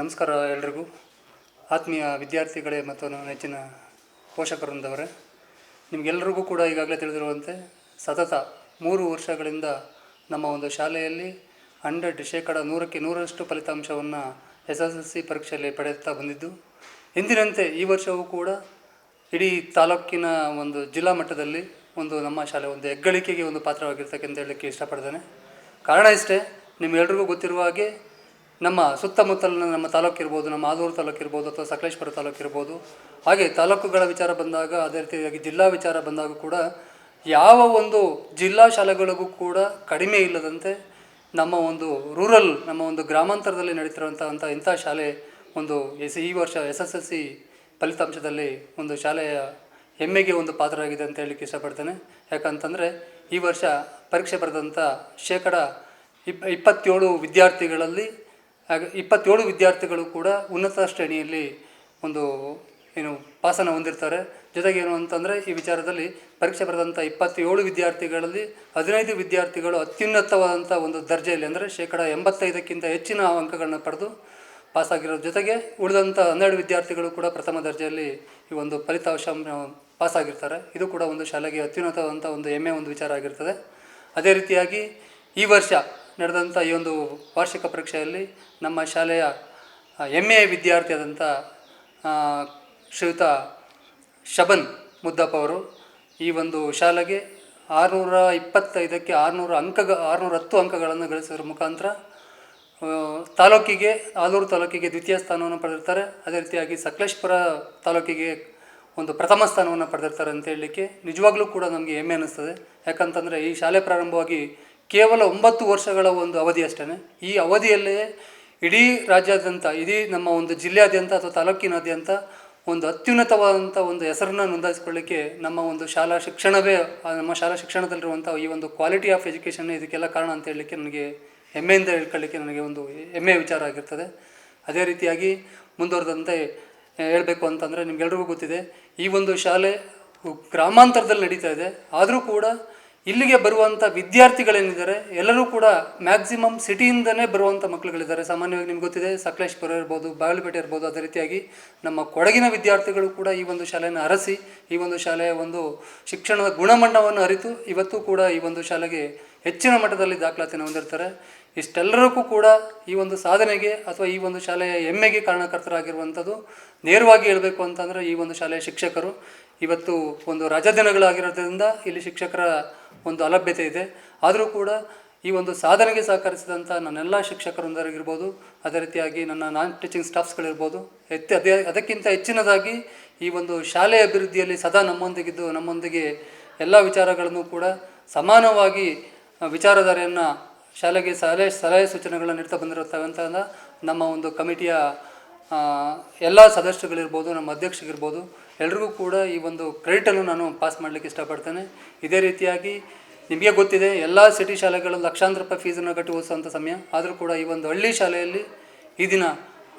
ನಮಸ್ಕಾರ ಎಲ್ರಿಗೂ. ಆತ್ಮೀಯ ವಿದ್ಯಾರ್ಥಿಗಳೇ ಮತ್ತು ನನ್ನ ನೆಚ್ಚಿನ ಪೋಷಕರಂದವರೇ ನಿಮಗೆಲ್ಲರಿಗೂ ಕೂಡ ಈಗಾಗಲೇ ತಿಳಿದಿರುವಂತೆ ಸತತ ಮೂರು ವರ್ಷಗಳಿಂದ ನಮ್ಮ ಒಂದು ಶಾಲೆಯಲ್ಲಿ ಹಂಡ್ರೆಡ್ ಶೇಕಡ ನೂರಕ್ಕೆ ನೂರರಷ್ಟು ಫಲಿತಾಂಶವನ್ನು ಎಸ್ ಎಸ್ ಎಲ್ ಸಿ ಪರೀಕ್ಷೆಯಲ್ಲಿ ಪಡೆಯುತ್ತಾ ಬಂದಿದ್ದು ಎಂದಿನಂತೆ ಈ ವರ್ಷವೂ ಕೂಡ ಇಡೀ ತಾಲೂಕಿನ ಒಂದು ಜಿಲ್ಲಾ ಮಟ್ಟದಲ್ಲಿ ಒಂದು ನಮ್ಮ ಶಾಲೆ ಒಂದು ಹೆಗ್ಗಳಿಕೆಗೆ ಒಂದು ಪಾತ್ರವಾಗಿರ್ತಕ್ಕಂತ ಹೇಳಲಿಕ್ಕೆ ಇಷ್ಟಪಡ್ತೇನೆ. ಕಾರಣ ಇಷ್ಟೇ, ನಿಮ್ಗೆಲ್ರಿಗೂ ಗೊತ್ತಿರುವ ಹಾಗೆ ನಮ್ಮ ಸುತ್ತಮುತ್ತಲಿನ ನಮ್ಮ ತಾಲೂಕು ಇರ್ಬೋದು ನಮ್ಮ ಆದೂರು ತಾಲೂಕು ಇರ್ಬೋದು ಅಥವಾ ಸಕಲೇಶ್ವರ ತಾಲೂಕು ಇರ್ಬೋದು ಹಾಗೆ ತಾಲೂಕುಗಳ ವಿಚಾರ ಬಂದಾಗ, ಅದೇ ರೀತಿಯಾಗಿ ಜಿಲ್ಲಾ ವಿಚಾರ ಬಂದಾಗ ಕೂಡ ಯಾವ ಒಂದು ಜಿಲ್ಲಾ ಶಾಲೆಗಳಿಗೂ ಕೂಡ ಕಡಿಮೆ ಇಲ್ಲದಂತೆ ನಮ್ಮ ಒಂದು ರೂರಲ್ ನಮ್ಮ ಒಂದು ಗ್ರಾಮಾಂತರದಲ್ಲಿ ನಡೀತಿರುವಂಥ ಇಂಥ ಶಾಲೆ ಒಂದು ಎಸ್, ಈ ವರ್ಷ ಎಸ್ ಎಸ್, ಎಲ್, ಸಿ ಫಲಿತಾಂಶದಲ್ಲಿ ಒಂದು ಶಾಲೆಯ ಹೆಮ್ಮೆಗೆ ಒಂದು ಪಾತ್ರವಾಗಿದೆ ಅಂತ ಹೇಳಲಿಕ್ಕೆ ಇಷ್ಟಪಡ್ತೇನೆ. ಯಾಕಂತಂದರೆ ಈ ವರ್ಷ ಪರೀಕ್ಷೆ ಬರೆದಂಥ ಶೇಕಡ ಇಪ್ಪ, ಇಪ್ಪತ್ತೇಳು ವಿದ್ಯಾರ್ಥಿಗಳಲ್ಲಿ ಹಾಗೆ ಇಪ್ಪತ್ತೇಳು ವಿದ್ಯಾರ್ಥಿಗಳು ಕೂಡ ಉನ್ನತ ಶ್ರೇಣಿಯಲ್ಲಿ ಒಂದು ಏನು ಪಾಸನ್ನು ಹೊಂದಿರ್ತಾರೆ. ಜೊತೆಗೆ ಏನು ಅಂತಂದರೆ ಈ ವಿಚಾರದಲ್ಲಿ ಪರೀಕ್ಷೆ ಬರೆದಂಥ ಇಪ್ಪತ್ತೇಳು ವಿದ್ಯಾರ್ಥಿಗಳಲ್ಲಿ ಹದಿನೈದು ವಿದ್ಯಾರ್ಥಿಗಳು ಅತ್ಯುನ್ನತವಾದಂಥ ಒಂದು ದರ್ಜೆಯಲ್ಲಿ ಅಂದರೆ ಶೇಕಡ ಎಂಬತ್ತೈದಕ್ಕಿಂತ ಹೆಚ್ಚಿನ ಅಂಕಗಳನ್ನು ಪಡೆದು ಪಾಸಾಗಿರೋ ಜೊತೆಗೆ ಉಳಿದಂಥ ಹನ್ನೆರಡು ವಿದ್ಯಾರ್ಥಿಗಳು ಕೂಡ ಪ್ರಥಮ ದರ್ಜೆಯಲ್ಲಿ ಈ ಒಂದು ಫಲಿತಾಂಶ ಪಾಸಾಗಿರ್ತಾರೆ. ಇದು ಕೂಡ ಒಂದು ಶಾಲೆಗೆ ಅತ್ಯುನ್ನತವಾದಂಥ ಒಂದು ಹೆಮ್ಮೆ, ಒಂದು ವಿಚಾರ ಆಗಿರ್ತದೆ. ಅದೇ ರೀತಿಯಾಗಿ ಈ ವರ್ಷ ನಡೆದಂಥ ಈ ಒಂದು ವಾರ್ಷಿಕ ಪರೀಕ್ಷೆಯಲ್ಲಿ ನಮ್ಮ ಶಾಲೆಯ ಹೆಮ್ಮೆಯ ವಿದ್ಯಾರ್ಥಿಯಾದಂಥ ಶ್ರೀಯುತ ಶಬನ್ ಮುದ್ದಪ್ಪ ಅವರು ಈ ಒಂದು ಶಾಲೆಗೆ ಆರುನೂರ ಇಪ್ಪತ್ತೈದಕ್ಕೆ ಆರುನೂರ ಅಂಕ ಆರುನೂರ ಹತ್ತು ಅಂಕಗಳನ್ನು ಗಳಿಸಿದ್ರ ಮುಖಾಂತರ ತಾಲೂಕಿಗೆ, ಆಲೂರು ತಾಲೂಕಿಗೆ ದ್ವಿತೀಯ ಸ್ಥಾನವನ್ನು ಪಡೆದಿರ್ತಾರೆ. ಅದೇ ರೀತಿಯಾಗಿ ಸಕಲೇಶ್ಪುರ ತಾಲೂಕಿಗೆ ಒಂದು ಪ್ರಥಮ ಸ್ಥಾನವನ್ನು ಪಡೆದಿರ್ತಾರೆ ಅಂತ ಹೇಳಲಿಕ್ಕೆ ನಿಜವಾಗ್ಲೂ ಕೂಡ ನಮಗೆ ಹೆಮ್ಮೆ ಅನ್ನಿಸ್ತದೆ ಯಾಕಂತಂದರೆ ಈ ಶಾಲೆ ಪ್ರಾರಂಭವಾಗಿ ಕೇವಲ ಒಂಬತ್ತು ವರ್ಷಗಳ ಒಂದು ಅವಧಿ ಅಷ್ಟೇ ಈ ಅವಧಿಯಲ್ಲೇ ಇಡೀ ರಾಜ್ಯಾದ್ಯಂತ, ಇಡೀ ನಮ್ಮ ಒಂದು ಜಿಲ್ಲೆಯಾದ್ಯಂತ ಅಥವಾ ತಾಲೂಕಿನಾದ್ಯಂತ ಒಂದು ಅತ್ಯುನ್ನತವಾದಂಥ ಒಂದು ಹೆಸರನ್ನು ನೋಂದಾಯಿಸ್ಕೊಳ್ಳಿಕ್ಕೆ ನಮ್ಮ ಒಂದು ಶಾಲಾ ಶಿಕ್ಷಣವೇ, ನಮ್ಮ ಶಾಲಾ ಶಿಕ್ಷಣದಲ್ಲಿರುವಂಥ ಈ ಒಂದು ಕ್ವಾಲಿಟಿ ಆಫ್ ಎಜುಕೇಷನ್ ಇದಕ್ಕೆಲ್ಲ ಕಾರಣ ಅಂತ ಹೇಳಲಿಕ್ಕೆ ನನಗೆ ಹೆಮ್ಮೆಯಿಂದ ಹೇಳ್ಕೊಳ್ಳಿಕ್ಕೆ ನನಗೆ ಒಂದು ಹೆಮ್ಮೆಯ ವಿಚಾರ ಆಗಿರ್ತದೆ. ಅದೇ ರೀತಿಯಾಗಿ ಮುಂದುವರೆದಂತೆ ಹೇಳಬೇಕು ಅಂತಂದರೆ ನಿಮ್ಗೆಲ್ರಿಗೂ ಗೊತ್ತಿದೆ, ಈ ಒಂದು ಶಾಲೆ ಗ್ರಾಮಾಂತರದಲ್ಲಿ ನಡೀತಾ ಇದೆ. ಆದರೂ ಕೂಡ ಇಲ್ಲಿಗೆ ಬರುವಂಥ ವಿದ್ಯಾರ್ಥಿಗಳೇನಿದ್ದಾರೆ, ಎಲ್ಲರೂ ಕೂಡ ಮ್ಯಾಕ್ಸಿಮಮ್ ಸಿಟಿಯಿಂದನೇ ಬರುವಂಥ ಮಕ್ಕಳುಗಳಿದ್ದಾರೆ ಸಾಮಾನ್ಯವಾಗಿ ನಿಮ್ಗೆ ಗೊತ್ತಿದೆ, ಸಕಲೇಶ್ಪುರ ಇರ್ಬೋದು ಬಾಗಲಪೇಟೆ ಇರ್ಬೋದು, ಅದೇ ರೀತಿಯಾಗಿ ನಮ್ಮ ಕೊಡಗಿನ ವಿದ್ಯಾರ್ಥಿಗಳು ಕೂಡ ಈ ಒಂದು ಶಾಲೆಯನ್ನು ಅರಸಿ, ಈ ಒಂದು ಶಾಲೆಯ ಒಂದು ಶಿಕ್ಷಣದ ಗುಣಮಟ್ಟವನ್ನು ಅರಿತು, ಇವತ್ತು ಕೂಡ ಈ ಒಂದು ಶಾಲೆಗೆ ಹೆಚ್ಚಿನ ಮಟ್ಟದಲ್ಲಿ ದಾಖಲಾತಿಯನ್ನು ಹೊಂದಿರ್ತಾರೆ. ಇಷ್ಟೆಲ್ಲರಿಗೂ ಕೂಡ ಈ ಒಂದು ಸಾಧನೆಗೆ ಅಥವಾ ಈ ಒಂದು ಶಾಲೆಯ ಹೆಮ್ಮೆಗೆ ಕಾರಣಕರ್ತರಾಗಿರುವಂಥದ್ದು ನೇರವಾಗಿ ಹೇಳಬೇಕು ಅಂತಂದರೆ ಈ ಒಂದು ಶಾಲೆಯ ಶಿಕ್ಷಕರು. ಇವತ್ತು ಒಂದು ರಜಾದಿನಗಳಾಗಿರೋದ್ರಿಂದ ಇಲ್ಲಿ ಶಿಕ್ಷಕರ ಒಂದು ಅಲಭ್ಯತೆ ಇದೆ. ಆದರೂ ಕೂಡ ಈ ಒಂದು ಸಾಧನೆಗೆ ಸಹಕರಿಸಿದಂಥ ನನ್ನೆಲ್ಲ ಶಿಕ್ಷಕರೊಂದರಾಗಿರ್ಬೋದು ಅದೇ ರೀತಿಯಾಗಿ ನನ್ನ ನಾನ್ ಟೀಚಿಂಗ್ ಸ್ಟಾಫ್ಸ್ಗಳಿರ್ಬೋದು, ಎತ್ತಿ ಅದೇ ಅದಕ್ಕಿಂತ ಹೆಚ್ಚಿನದಾಗಿ ಈ ಒಂದು ಶಾಲೆ ಅಭಿವೃದ್ಧಿಯಲ್ಲಿ ಸದಾ ನಮ್ಮೊಂದಿಗಿದ್ದು, ನಮ್ಮೊಂದಿಗೆ ಎಲ್ಲ ವಿಚಾರಗಳನ್ನು ಕೂಡ ಸಮಾನವಾಗಿ ವಿಚಾರಧಾರೆಯನ್ನು ಶಾಲೆಗೆ ಸಲಹೆ ಸಲಹೆ ಸೂಚನೆಗಳನ್ನು ನೀಡ್ತಾ ಬಂದಿರತಕ್ಕಂಥ ನಮ್ಮ ಒಂದು ಕಮಿಟಿಯ ಎಲ್ಲ ಸದಸ್ಯರುಗಳಿರ್ಬೋದು, ನಮ್ಮ ಅಧ್ಯಕ್ಷಗಿರ್ಬೋದು ಎಲ್ರಿಗೂ ಕೂಡ ಈ ಒಂದು ಕ್ರೆಡಿಟನ್ನು ನಾನು ಪಾಸ್ ಮಾಡಲಿಕ್ಕೆ ಇಷ್ಟಪಡ್ತೇನೆ. ಇದೇ ರೀತಿಯಾಗಿ ನಿಮಗೆ ಗೊತ್ತಿದೆ, ಎಲ್ಲ ಸಿಟಿ ಶಾಲೆಗಳು ಲಕ್ಷಾಂತರ ರೂಪಾಯಿ ಫೀಸನ್ನು ಕಟ್ಟಿ ಓದಿಸುವಂಥ ಸಮಯ. ಆದರೂ ಕೂಡ ಈ ಒಂದು ಹಳ್ಳಿ ಶಾಲೆಯಲ್ಲಿ ಈ ದಿನ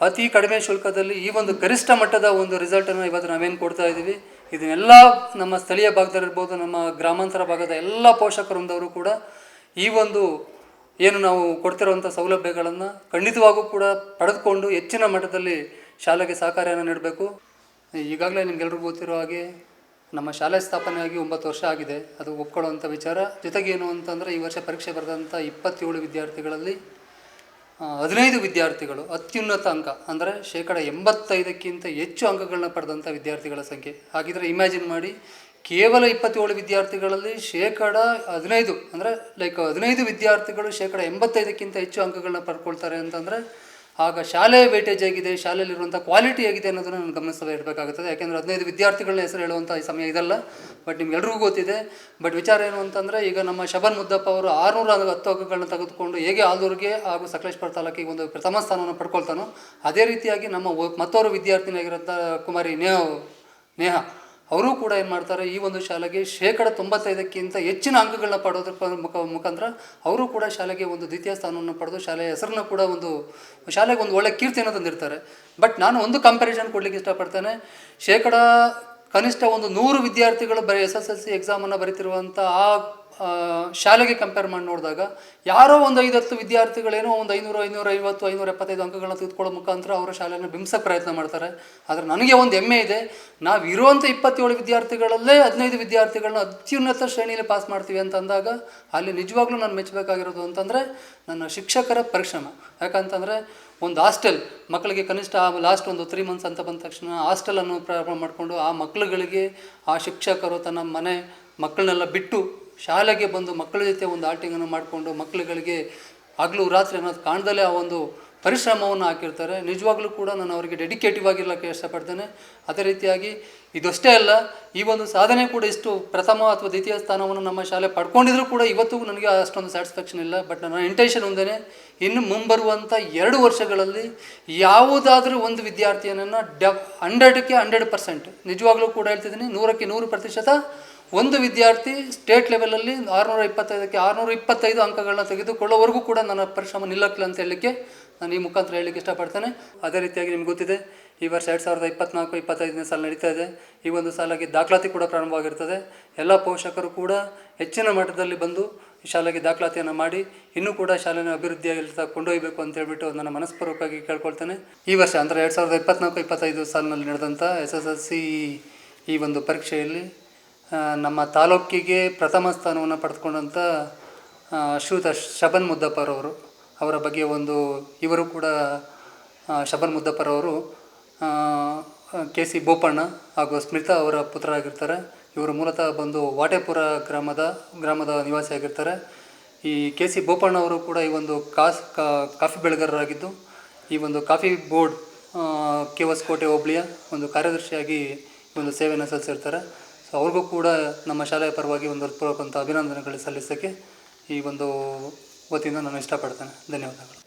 ಅತಿ ಕಡಿಮೆ ಶುಲ್ಕದಲ್ಲಿ ಈ ಒಂದು ಗರಿಷ್ಠ ಮಟ್ಟದ ಒಂದು ರಿಸಲ್ಟನ್ನು ಇವತ್ತು ನಾವೇನು ಕೊಡ್ತಾ ಇದ್ದೀವಿ ಇದನ್ನೆಲ್ಲ ನಮ್ಮ ಸ್ಥಳೀಯ ಭಾಗದಲ್ಲಿರ್ಬೋದು ನಮ್ಮ ಗ್ರಾಮಾಂತರ ಭಾಗದ ಎಲ್ಲ ಪೋಷಕರೊಂದವರು ಕೂಡ ಈ ಒಂದು ಏನು ನಾವು ಕೊಡ್ತಿರುವಂಥ ಸೌಲಭ್ಯಗಳನ್ನು ಖಂಡಿತವಾಗೂ ಕೂಡ ಪಡೆದುಕೊಂಡು ಹೆಚ್ಚಿನ ಮಟ್ಟದಲ್ಲಿ ಶಾಲೆಗೆ ಸಹಕಾರಿಯನ್ನು ನೀಡಬೇಕು. ಈಗಾಗಲೇ ನಿಮ್ಗೆಲ್ರಿಗೂ ಗೊತ್ತಿರೋ ಹಾಗೆ ನಮ್ಮ ಶಾಲೆ ಸ್ಥಾಪನೆಯಾಗಿ ಒಂಬತ್ತು ವರ್ಷ ಆಗಿದೆ. ಅದು ಒಪ್ಕೊಳ್ಳುವಂಥ ವಿಚಾರ. ಜೊತೆಗೆ ಏನು ಅಂತಂದರೆ ಈ ವರ್ಷ ಪರೀಕ್ಷೆ ಬರೆದಂಥ ಇಪ್ಪತ್ತೇಳು ವಿದ್ಯಾರ್ಥಿಗಳಲ್ಲಿ ಹದಿನೈದು ವಿದ್ಯಾರ್ಥಿಗಳು ಅತ್ಯುನ್ನತ ಅಂಕ, ಅಂದರೆ ಶೇಕಡ ಎಂಬತ್ತೈದಕ್ಕಿಂತ ಹೆಚ್ಚು ಅಂಕಗಳನ್ನ ಪಡೆದಂಥ ವಿದ್ಯಾರ್ಥಿಗಳ ಸಂಖ್ಯೆ. ಹಾಗಿದ್ರೆ ಇಮ್ಯಾಜಿನ್ ಮಾಡಿ, ಕೇವಲ ಇಪ್ಪತ್ತೇಳು ವಿದ್ಯಾರ್ಥಿಗಳಲ್ಲಿ ಶೇಕಡ ಹದಿನೈದು, ಅಂದರೆ ಲೈಕ್ ಹದಿನೈದು ವಿದ್ಯಾರ್ಥಿಗಳು ಶೇಕಡ ಎಂಬತ್ತೈದಕ್ಕಿಂತ ಹೆಚ್ಚು ಅಂಕಗಳನ್ನ ಪಡ್ಕೊಳ್ತಾರೆ ಅಂತಂದರೆ ಆಗ ಶಾಲೆ ವೇಟೇಜ್ ಆಗಿದೆ ಶಾಲೆಯಲ್ಲಿರುವಂಥ ಕ್ವಾಲಿಟಿ ಆಗಿದೆ ಅನ್ನೋದನ್ನು ನಾನು ಗಮನಿಸಲು ಇರಬೇಕಾಗುತ್ತದೆ. ಯಾಕೆಂದರೆ ಹದಿನೈದು ವಿದ್ಯಾರ್ಥಿಗಳನ್ನ ಹೆಸರು ಹೇಳುವಂಥ ಈ ಸಮಯ ಇದಲ್ಲ. ಬಟ್ ನಿಮ್ಗೆಲ್ರಿಗೂ ಗೊತ್ತಿದೆ. ಬಟ್ ವಿಚಾರ ಏನು ಅಂತಂದರೆ, ಈಗ ನಮ್ಮ ಶಬನ್ ಮುದ್ದಪ್ಪ ಅವರು ಆರುನೂರ ಹತ್ತು ಅಂಕಗಳನ್ನ ತೆಗೆದುಕೊಂಡು ಹೇಗೆ ಆಲೂರಿಗೆ ಹಾಗೂ ಸಕಲೇಶ್ಪುರ ತಾಲೂಕಿಗೆ ಒಂದು ಪ್ರಥಮ ಸ್ಥಾನವನ್ನು ಪಡ್ಕೊಳ್ತಾನೋ, ಅದೇ ರೀತಿಯಾಗಿ ನಮ್ಮ ಮತ್ತೋರು ವಿದ್ಯಾರ್ಥಿನಿಯಾಗಿರೋಂಥ ಕುಮಾರಿ ನೇಹ ನೇಹ ಅವರು ಕೂಡ ಏನು ಮಾಡ್ತಾರೆ, ಈ ಒಂದು ಶಾಲೆಗೆ ಶೇಕಡ ತೊಂಬತ್ತೈದಕ್ಕಿಂತ ಹೆಚ್ಚಿನ ಅಂಕಗಳನ್ನ ಪಡೆಯೋದ್ರ ಮುಖ, ಮುಖಾಂತರ ಅವರು ಕೂಡ ಶಾಲೆಗೆ ಒಂದು ದ್ವಿತೀಯ ಸ್ಥಾನವನ್ನು ಪಡೆದು ಶಾಲೆಯ ಹೆಸರನ್ನ ಕೂಡ ಒಂದು, ಶಾಲೆಗೆ ಒಂದು ಒಳ್ಳೆ ಕೀರ್ತಿಯನ್ನು ತಂದಿರ್ತಾರೆ. ಬಟ್ ನಾನು ಒಂದು ಕಂಪ್ಯಾರಿಸನ್ ಕೊಡಲಿಕ್ಕೆ ಇಷ್ಟಪಡ್ತೇನೆ, ಶೇಕಡ ಕನಿಷ್ಠ ಒಂದು ನೂರು ವಿದ್ಯಾರ್ಥಿಗಳು ಬರೀ ಎಸ್ ಎಸ್ ಎಲ್ ಸಿ ಎಕ್ಸಾಮನ್ನು ಬರೀತಿರುವಂಥ ಆ ಶಾಲೆಗೆ ಕಂಪೇರ್ ಮಾಡಿ ನೋಡಿದಾಗ ಯಾರೋ ಒಂದು ಐದು ಹತ್ತು ವಿದ್ಯಾರ್ಥಿಗಳೇನೋ ಒಂದು ಐನೂರು, ಐನೂರ ಐವತ್ತು, ಐನೂರ ಎಪ್ಪತ್ತೈದು ಅಂಕಗಳನ್ನ ತೆಗೆದುಕೊಳ್ಳೋ ಮುಖಾಂತರ ಅವರ ಶಾಲೆಯನ್ನು ಬಿಂಬಿಸೋಕ್ಕೆ ಪ್ರಯತ್ನ ಮಾಡ್ತಾರೆ. ಆದರೆ ನನಗೆ ಒಂದು ಹೆಮ್ಮೆ ಇದೆ, ನಾವು ಇರುವಂಥ ಇಪ್ಪತ್ತೇಳು ವಿದ್ಯಾರ್ಥಿಗಳಲ್ಲೇ ಹದಿನೈದು ವಿದ್ಯಾರ್ಥಿಗಳನ್ನ ಅತ್ಯುನ್ನತ ಶ್ರೇಣಿಯಲ್ಲಿ ಪಾಸ್ ಮಾಡ್ತೀವಿ ಅಂತ ಅಂದಾಗ ಅಲ್ಲಿ ನಿಜವಾಗ್ಲೂ ನಾನು ಮೆಚ್ಚಬೇಕಾಗಿರೋದು ಅಂತಂದರೆ ನನ್ನ ಶಿಕ್ಷಕರ ಪರಿಶ್ರಮ. ಯಾಕಂತಂದರೆ ಒಂದು ಹಾಸ್ಟೆಲ್, ಮಕ್ಕಳಿಗೆ ಕನಿಷ್ಠ ಲಾಸ್ಟ್ ಒಂದು ತ್ರೀ ಮಂತ್ಸ್ ಅಂತ ಬಂದ ತಕ್ಷಣ ಹಾಸ್ಟೆಲನ್ನು ಪ್ರಾರಂಭ ಮಾಡಿಕೊಂಡು ಆ ಮಕ್ಕಳುಗಳಿಗೆ, ಆ ಶಿಕ್ಷಕರು ತನ್ನ ಮನೆ ಮಕ್ಕಳನ್ನೆಲ್ಲ ಬಿಟ್ಟು ಶಾಲೆಗೆ ಬಂದು ಮಕ್ಕಳ ಜೊತೆ ಒಂದು ಆಟಿಂಗನ್ನು ಮಾಡಿಕೊಂಡು ಮಕ್ಕಳುಗಳಿಗೆ ಹಗಲು ರಾತ್ರಿ ಅನ್ನೋದು ಕಾಣದಲ್ಲೇ ಆ ಒಂದು ಪರಿಶ್ರಮವನ್ನು ಹಾಕಿರ್ತಾರೆ. ನಿಜವಾಗ್ಲೂ ಕೂಡ ನಾನು ಅವರಿಗೆ ಡೆಡಿಕೇಟಿವ್ ಆಗಿರ್ಲಿಕ್ಕೆ ಇಷ್ಟಪಡ್ತೇನೆ. ಅದೇ ರೀತಿಯಾಗಿ ಇದಷ್ಟೇ ಅಲ್ಲ, ಈ ಒಂದು ಸಾಧನೆ ಕೂಡ ಇಷ್ಟು ಪ್ರಥಮ ಅಥವಾ ದ್ವಿತೀಯ ಸ್ಥಾನವನ್ನು ನಮ್ಮ ಶಾಲೆ ಪಡ್ಕೊಂಡಿದ್ರು ಕೂಡ ಇವತ್ತು ನನಗೆ ಅಷ್ಟೊಂದು ಸ್ಯಾಟಿಸ್ಫ್ಯಾಕ್ಷನ್ ಇಲ್ಲ. ಬಟ್ ನನ್ನ ಇಂಟೆನ್ಷನ್ ಒಂದೇ ಇನ್ನು ಮುಂಬರುವಂಥ ಎರಡು ವರ್ಷಗಳಲ್ಲಿ ಯಾವುದಾದ್ರೂ ಒಂದು ವಿದ್ಯಾರ್ಥಿಯನ್ನು ಡ ಹಂಡ್ರೆಡ್ಗೆ ಹಂಡ್ರೆಡ್ ಪರ್ಸೆಂಟ್ ನಿಜವಾಗ್ಲೂ ಕೂಡ ಹೇಳ್ತಿದ್ದೀನಿ, ನೂರಕ್ಕೆ ನೂರು ಪ್ರತಿಶತ ಒಂದು ವಿದ್ಯಾರ್ಥಿ ಸ್ಟೇಟ್ ಲೆವೆಲಲ್ಲಿ ಆರುನೂರ ಇಪ್ಪತ್ತೈದಕ್ಕೆ ಆರುನೂರ ಇಪ್ಪತ್ತೈದು ಅಂಕಗಳನ್ನ ತೆಗೆದುಕೊಳ್ಳೋವರೆಗೂ ಕೂಡ ನನ್ನ ಪರಿಶ್ರಮ ನಿಲ್ಲಕ್ಕಿಲ್ಲ ಅಂತ ಹೇಳಲಿಕ್ಕೆ ನಾನು ಈ ಮುಖಾಂತರ ಹೇಳಲಿಕ್ಕೆ ಇಷ್ಟಪಡ್ತೇನೆ. ಅದೇ ರೀತಿಯಾಗಿ ನಿಮ್ಗೆ ಗೊತ್ತಿದೆ, ಈ ವರ್ಷ ಎರಡು ಸಾವಿರದ ಇಪ್ಪತ್ನಾಲ್ಕು, ಇಪ್ಪತ್ತೈದನೇ ಸಾಲ ನಡೀತಾ ಇದೆ. ಈ ಒಂದು ಸಾಲಾಗಿ ದಾಖಲಾತಿ ಕೂಡ ಪ್ರಾರಂಭವಾಗಿರ್ತದೆ. ಎಲ್ಲ ಪೋಷಕರು ಕೂಡ ಹೆಚ್ಚಿನ ಮಟ್ಟದಲ್ಲಿ ಬಂದು ಈ ಶಾಲೆಗೆ ದಾಖಲಾತಿಯನ್ನು ಮಾಡಿ, ಇನ್ನೂ ಕೂಡ ಶಾಲೆನ ಅಭಿವೃದ್ಧಿಯಾಗಿರ್ತ ಕೊಂಡೊಯ್ಯಬೇಕು ಅಂತ ಹೇಳ್ಬಿಟ್ಟು ನನ್ನ ಮನಸ್ಪೂರ್ವಕವಾಗಿ ಕೇಳ್ಕೊಳ್ತೇನೆ. ಈ ವರ್ಷ ಅಂದರೆ ಎರಡು ಸಾವಿರದ ಇಪ್ಪತ್ನಾಲ್ಕು, ಇಪ್ಪತ್ತೈದು ಸಾಲಿನಲ್ಲಿ ನಡೆದಂಥ ಎಸ್ ಎಸ್ ಎಲ್ ಸಿ ಈ ಒಂದು ಪರೀಕ್ಷೆಯಲ್ಲಿ ನಮ್ಮ ತಾಲೂಕಿಗೆ ಪ್ರಥಮ ಸ್ಥಾನವನ್ನು ಪಡೆದುಕೊಂಡಂಥ ಶ್ರೀಯುತ ಶಬನ್ ಮುದ್ದಪ್ಪರವರು ಅವರ ಬಗ್ಗೆ ಒಂದು ಇವರು ಕೂಡ ಶಬನ್ ಮುದ್ದಪ್ಪರವರು ಕೆ ಸಿ ಬೋಪಣ್ಣ ಹಾಗೂ ಸ್ಮಿತಾ ಅವರ ಪುತ್ರರಾಗಿರ್ತಾರೆ. ಇವರು ಮೂಲತಃ ಬಂದು ವಾಟೆಪುರ ಗ್ರಾಮದ ಗ್ರಾಮದ ನಿವಾಸಿಯಾಗಿರ್ತಾರೆ ಈ ಕೆ ಸಿ ಬೋಪಣ್ಣ ಅವರು ಕೂಡ ಈ ಒಂದು ಕಾಸ್ ಕಾಫಿ ಬೆಳೆಗಾರರಾಗಿದ್ದು, ಈ ಒಂದು ಕಾಫಿ ಬೋರ್ಡ್ ಕೆ ಎಸ್ ಕೋಟೆ ಹೋಬಳಿಯ ಒಂದು ಕಾರ್ಯದರ್ಶಿಯಾಗಿ ಒಂದು ಸೇವೆಯನ್ನು ಸಲ್ಲಿಸಿರ್ತಾರೆ. ಸೊ ಅವ್ರಿಗೂ ಕೂಡ ನಮ್ಮ ಶಾಲೆಯ ಪರವಾಗಿ ಒಂದು ಅಭಿನಂದನೆಗಳು ಸಲ್ಲಿಸೋಕ್ಕೆ ಈ ಒಂದು ವತಿಯಿಂದ ನಾನು ಇಷ್ಟಪಡ್ತೇನೆ. ಧನ್ಯವಾದಗಳು.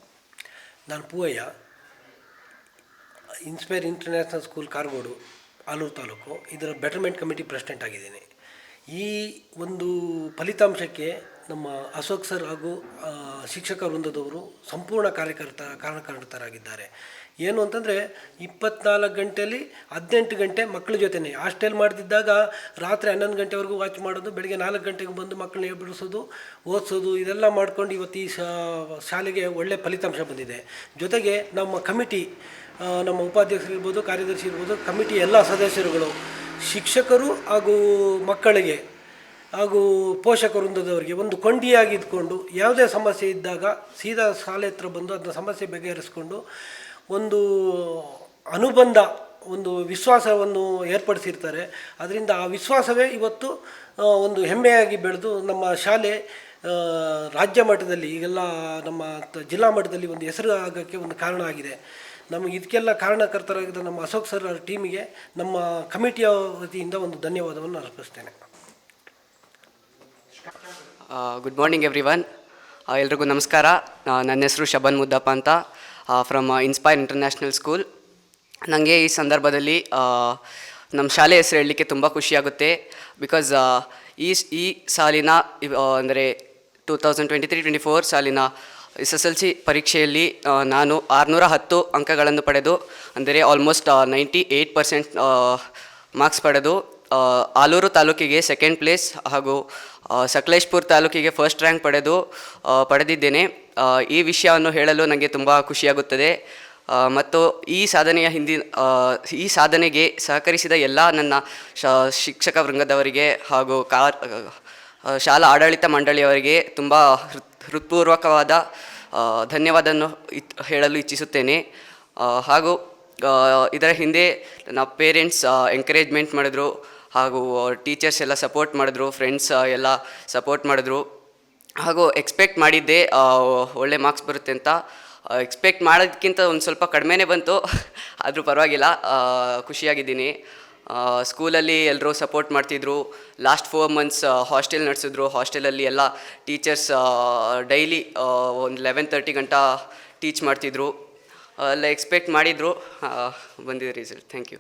ನಾನು Poovaiah inspire international school Kargodu Alur taluk. ಇದರ ಬೆಟರ್ಮೆಂಟ್ ಕಮಿಟಿ ಪ್ರೆಸಿಡೆಂಟ್ ಆಗಿದ್ದೀನಿ. ಈ ಒಂದು ಫಲಿತಾಂಶಕ್ಕೆ ನಮ್ಮ ಅಶೋಕ್ ಸರ್ ಹಾಗೂ ಶಿಕ್ಷಕ ವೃಂದದವರು ಸಂಪೂರ್ಣ ಕಾರ್ಯಕರ್ತ ಕಾರಣಕರ್ತರಾಗಿದ್ದಾರೆ ಏನು ಅಂತಂದರೆ ಇಪ್ಪತ್ನಾಲ್ಕು ಗಂಟೆಯಲ್ಲಿ ಹದಿನೆಂಟು ಗಂಟೆ ಮಕ್ಕಳ ಜೊತೆನೇ. ಹಾಸ್ಟೆಲ್ ಮಾಡ್ತಿದ್ದಾಗ ರಾತ್ರಿ ಹನ್ನೊಂದು ಗಂಟೆವರೆಗೂ ವಾಚ್ ಮಾಡೋದು, ಬೆಳಗ್ಗೆ ನಾಲ್ಕು ಗಂಟೆಗೆ ಬಂದು ಮಕ್ಕಳನ್ನ ಬಿಡಿಸೋದು ಓದಿಸೋದು, ಇದೆಲ್ಲ ಮಾಡ್ಕೊಂಡು ಇವತ್ತು ಈ ಶಾಲೆಗೆ ಒಳ್ಳೆಯ ಫಲಿತಾಂಶ ಬಂದಿದೆ. ಜೊತೆಗೆ ನಮ್ಮ ಕಮಿಟಿ ನಮ್ಮ ಉಪಾಧ್ಯಕ್ಷರಿರ್ಬೋದು ಕಾರ್ಯದರ್ಶಿ ಇರ್ಬೋದು, ಕಮಿಟಿ ಎಲ್ಲ ಸದಸ್ಯರುಗಳು, ಶಿಕ್ಷಕರು ಹಾಗೂ ಮಕ್ಕಳಿಗೆ ಹಾಗೂ ಪೋಷಕ ವೃಂದದವರಿಗೆ ಒಂದು ಕೊಂಡಿಯಾಗಿ ಇದ್ಕೊಂಡು ಯಾವುದೇ ಸಮಸ್ಯೆ ಇದ್ದಾಗ ಸೀದಾ ಶಾಲೆ ಹತ್ರ ಬಂದು ಅದನ್ನ ಸಮಸ್ಯೆ ಬಗೆಹರಿಸ್ಕೊಂಡು ಒಂದು ಅನುಬಂಧ, ಒಂದು ವಿಶ್ವಾಸವನ್ನು ಏರ್ಪಡಿಸಿರ್ತಾರೆ. ಅದರಿಂದ ಆ ವಿಶ್ವಾಸವೇ ಇವತ್ತು ಒಂದು ಹೆಮ್ಮೆಯಾಗಿ ಬೆಳೆದು ನಮ್ಮ ಶಾಲೆ ರಾಜ್ಯ ಮಟ್ಟದಲ್ಲಿ, ಈಗೆಲ್ಲ ನಮ್ಮ ಜಿಲ್ಲಾ ಮಟ್ಟದಲ್ಲಿ ಒಂದು ಹೆಸರು ಆಗೋಕ್ಕೆ ಒಂದು ಕಾರಣ ಆಗಿದೆ. ನಮಗೆ ಇದಕ್ಕೆಲ್ಲ ಕಾರಣಕರ್ತರಾಗಿದ್ದ ನಮ್ಮ ಅಶೋಕ್ ಸರ್ ಅವರ ಟೀಮಿಗೆ ನಮ್ಮ ಕಮಿಟಿಯ ವತಿಯಿಂದ ಒಂದು ಧನ್ಯವಾದವನ್ನು ಅರ್ಪಿಸ್ತೇನೆ. ಗುಡ್ ಮಾರ್ನಿಂಗ್ ಎವ್ರಿ ಒನ್ ಎಲ್ರಿಗೂ ನಮಸ್ಕಾರ. ನನ್ನ ಹೆಸರು ಶಬನ್ ಮುದ್ದಪ್ಪ ಅಂತ. ಫ್ರಮ್ ಇನ್ಸ್ಪೈರ್ ಇಂಟರ್ನ್ಯಾಷನಲ್ ಸ್ಕೂಲ್ ನನಗೆ ಈ ಸಂದರ್ಭದಲ್ಲಿ ನಮ್ಮ ಶಾಲೆ ಹೆಸರು ಹೇಳಲಿಕ್ಕೆ ತುಂಬ ಖುಷಿಯಾಗುತ್ತೆ ಬಿಕಾಸ್ ಈ ಈ ಸಾಲಿನ ಅಂದರೆ two thousand twenty three twenty four ಸಾಲಿನ ಎಸ್ ಎಸ್ ಎಲ್ ಸಿ ಪರೀಕ್ಷೆಯಲ್ಲಿ ನಾನು ಆರುನೂರ ಹತ್ತು ಅಂಕಗಳನ್ನು ಪಡೆದು, ಅಂದರೆ almost ninety eight percent marks ಪಡೆದು ಆಲೂರು ತಾಲೂಕಿಗೆ ಸೆಕೆಂಡ್ ಪ್ಲೇಸ್ ಹಾಗೂ ಸಕಲೇಶ್ಪುರ ತಾಲೂಕಿಗೆ ಫಸ್ಟ್ ರ್ಯಾಂಕ್ ಪಡೆದು ಪಡೆದಿದ್ದೇನೆ. ಈ ವಿಷಯವನ್ನು ಹೇಳಲು ನನಗೆ ತುಂಬ ಖುಷಿಯಾಗುತ್ತದೆ. ಮತ್ತು ಈ ಸಾಧನೆಯ ಹಿಂದಿನ ಈ ಸಾಧನೆಗೆ ಸಹಕರಿಸಿದ ಎಲ್ಲ ನನ್ನ ಶಿಕ್ಷಕ ವೃಂಗದವರಿಗೆ ಹಾಗೂ ಕಾರ್ ಶಾಲಾ ಆಡಳಿತ ಮಂಡಳಿಯವರಿಗೆ ತುಂಬ ಹೃತ್ ಹೃತ್ಪೂರ್ವಕವಾದ ಧನ್ಯವಾದವನ್ನು ಇತ್, ಹೇಳಲು ಇಚ್ಛಿಸುತ್ತೇನೆ. ಹಾಗೂ ಇದರ ಹಿಂದೆ ನನ್ನ ಪೇರೆಂಟ್ಸ್ ಎಂಕರೇಜ್ಮೆಂಟ್ ಮಾಡಿದ್ರು ಹಾಗೂ ಟೀಚರ್ಸ್ ಎಲ್ಲ ಸಪೋರ್ಟ್ ಮಾಡಿದ್ರು ಫ್ರೆಂಡ್ಸ್ ಎಲ್ಲ ಸಪೋರ್ಟ್ ಮಾಡಿದ್ರು. ಹಾಗೂ ಎಕ್ಸ್ಪೆಕ್ಟ್ ಮಾಡಿದ್ದೆ ಒಳ್ಳೆ ಮಾರ್ಕ್ಸ್ ಬರುತ್ತೆ ಅಂತ. ಎಕ್ಸ್ಪೆಕ್ಟ್ ಮಾಡೋದಕ್ಕಿಂತ ಒಂದು ಸ್ವಲ್ಪ ಕಡಿಮೆನೇ ಬಂತು. ಆದರೂ ಪರವಾಗಿಲ್ಲ ಖುಷಿಯಾಗಿದ್ದೀನಿ. ಸ್ಕೂಲಲ್ಲಿ ಎಲ್ಲರೂ ಸಪೋರ್ಟ್ ಮಾಡ್ತಿದ್ರು. ಲಾಸ್ಟ್ ಫೋರ್ ಮಂತ್ಸ್ ಹಾಸ್ಟೆಲ್ ನಡೆಸಿದ್ರು. ಹಾಸ್ಟೆಲಲ್ಲಿ ಎಲ್ಲ ಟೀಚರ್ಸ್ ಡೈಲಿ ಒಂದು ಲೆವೆನ್ ತರ್ಟಿ ಗಂಟ ಟೀಚ್ ಮಾಡ್ತಿದ್ರು. ಎಲ್ಲ ಎಕ್ಸ್ಪೆಕ್ಟ್ ಮಾಡಿದರು. ಬಂದಿದೆ result thank you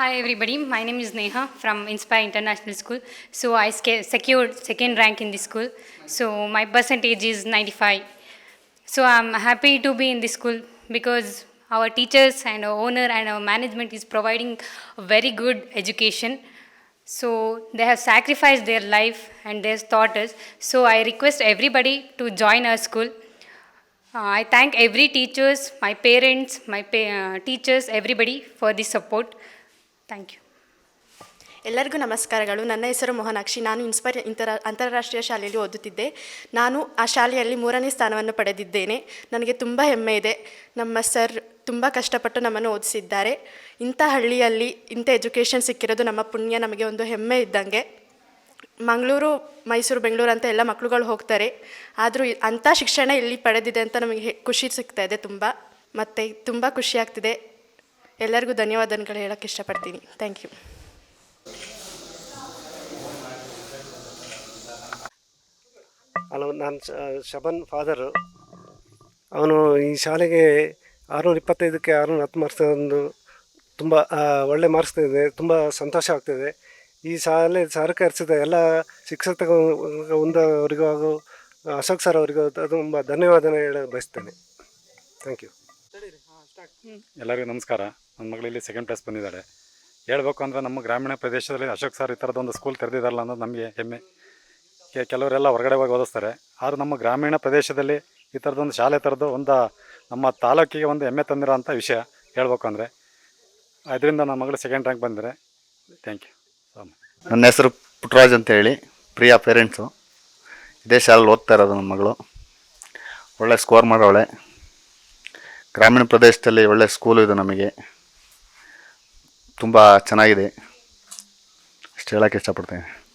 Hi everybody, my name is Neha from Inspire International School. So I secured second rank in this school. So my percentage is 95. So I'm happy to be in this school because our teachers and our owner and our management is providing a very good education. So they have sacrificed their life and have taught us. So I request everybody to join our school. Uh, I thank every teachers, my parents, my pa- uh, teachers, everybody for this support. Thank you ಎಲ್ಲರಿಗೂ ನಮಸ್ಕಾರಗಳು. ನನ್ನ ಹೆಸರು ಮೋಹನಾಕ್ಷಿ. ನಾನು inspire ಇಂತರ ಅಂತಾರಾಷ್ಟ್ರೀಯ ಶಾಲೆಯಲ್ಲಿ ಓದುತ್ತಿದ್ದೆ. ನಾನು ಆ ಶಾಲೆಯಲ್ಲಿ ಮೂರನೇ ಸ್ಥಾನವನ್ನು ಪಡೆದಿದ್ದೇನೆ. ನನಗೆ ತುಂಬ ಹೆಮ್ಮೆ ಇದೆ. ನಮ್ಮ ಸರ್ ತುಂಬ ಕಷ್ಟಪಟ್ಟು ನಮ್ಮನ್ನು ಓದಿಸಿದ್ದಾರೆ. ಇಂಥ ಹಳ್ಳಿಯಲ್ಲಿ ಇಂಥ ಎಜುಕೇಷನ್ ಸಿಕ್ಕಿರೋದು ನಮ್ಮ ಪುಣ್ಯ. ನಮಗೆ ಒಂದು ಹೆಮ್ಮೆ ಇದ್ದಂಗೆ. ಮಂಗಳೂರು, ಮೈಸೂರು, ಬೆಂಗಳೂರು ಅಂತ ಎಲ್ಲ ಮಕ್ಕಳುಗಳು ಹೋಗ್ತಾರೆ. ಆದರೂ ಅಂಥ ಶಿಕ್ಷಣ ಇಲ್ಲಿ ಪಡೆದಿದೆ ಅಂತ ನಮಗೆ ಖುಷಿ ಸಿಗ್ತಾ ಇದೆ ತುಂಬ. ಮತ್ತು ತುಂಬ ಖುಷಿ ಆಗ್ತಿದೆ. ಎಲ್ಲರಿಗೂ ಧನ್ಯವಾದಗಳು ಹೇಳೋಕ್ಕೆ ಇಷ್ಟಪಡ್ತೀನಿ. ಥ್ಯಾಂಕ್ ಯು ಹಲೋ ನಾನು ಶಬನ್ ಫಾದರು. ಅವನು ಈ ಶಾಲೆಗೆ ಆರುನೂರ ಇಪ್ಪತ್ತೈದಕ್ಕೆ ಆರುನೂರ ಹತ್ತು ಮಾರ್ಕ್ಸ್ ಒಂದು ತುಂಬ ಒಳ್ಳೆ ಮಾರ್ಕ್ಸ್ ಇದೆ ತುಂಬ ಸಂತೋಷ ಆಗ್ತಿದೆ. ಈ ಶಾಲೆ ಸಹಕರಿಸಿದ ಎಲ್ಲ ಶಿಕ್ಷಕ ಒಂದವರಿಗೂ ಹಾಗೂ ಅಶೋಕ್ ಸರ್ ಅವರಿಗೂ ತುಂಬ ಧನ್ಯವಾದ ಹೇಳ ಬಯಸ್ತೇನೆ. ಥ್ಯಾಂಕ್ ಯು ಎಲ್ಲರಿಗೂ ನಮಸ್ಕಾರ. ನನ್ನ ಮಗಳಿಲ್ಲಿ ಸೆಕೆಂಡ್ ಪ್ಲೇಸ್ ಬಂದಿದ್ದಾಳೆ. ಹೇಳ್ಬೇಕು ಅಂದರೆ ನಮ್ಮ ಗ್ರಾಮೀಣ ಪ್ರದೇಶದಲ್ಲಿ ಅಶೋಕ್ ಸರ್ ಈ ಥರದೊಂದು ಸ್ಕೂಲ್ ತೆರೆದಿದ್ದಾರಲ್ಲ ಅನ್ನೋದು ನಮಗೆ ಹೆಮ್ಮೆ. ಕೆಲವರೆಲ್ಲ ಹೊರಗಡೆ ಹೋಗಿ ಓದಿಸ್ತಾರೆ. ಆದರೂ ನಮ್ಮ ಗ್ರಾಮೀಣ ಪ್ರದೇಶದಲ್ಲಿ ಈ ಥರದೊಂದು ಶಾಲೆ ಥರದ್ದು ಒಂದು ನಮ್ಮ ತಾಲೂಕಿಗೆ ಒಂದು ಹೆಮ್ಮೆ ತಂದಿರೋ ಅಂಥ ವಿಷಯ ಹೇಳ್ಬೇಕು ಅಂದರೆ. ಅದರಿಂದ ನಮ್ಮ ಮಗಳು ಸೆಕೆಂಡ್ ರ್ಯಾಂಕ್ ಬಂದರೆ ಥ್ಯಾಂಕ್ ಯು ನನ್ನ ಹೆಸರು ಪುಟ್ರಾಜ್ ಅಂತ ಹೇಳಿ. ಪ್ರಿಯ ಪೇರೆಂಟ್ಸು ಇದೇ ಶಾಲೆಲಿ ಓದ್ತಾ ಇರೋದು ನಮ್ಮ ಮಗಳು. ಒಳ್ಳೆ ಸ್ಕೋರ್ ಮಾಡೋವಳೆ. ಗ್ರಾಮೀಣ ಪ್ರದೇಶದಲ್ಲಿ ಒಳ್ಳೆ ಸ್ಕೂಲು ಇದೆ ನಮಗೆ. ತುಂಬ ಚೆನ್ನಾಗಿದೆ. ಅಷ್ಟು ಹೇಳೋಕ್ಕೆ ಇಷ್ಟಪಡ್ತೇನೆ.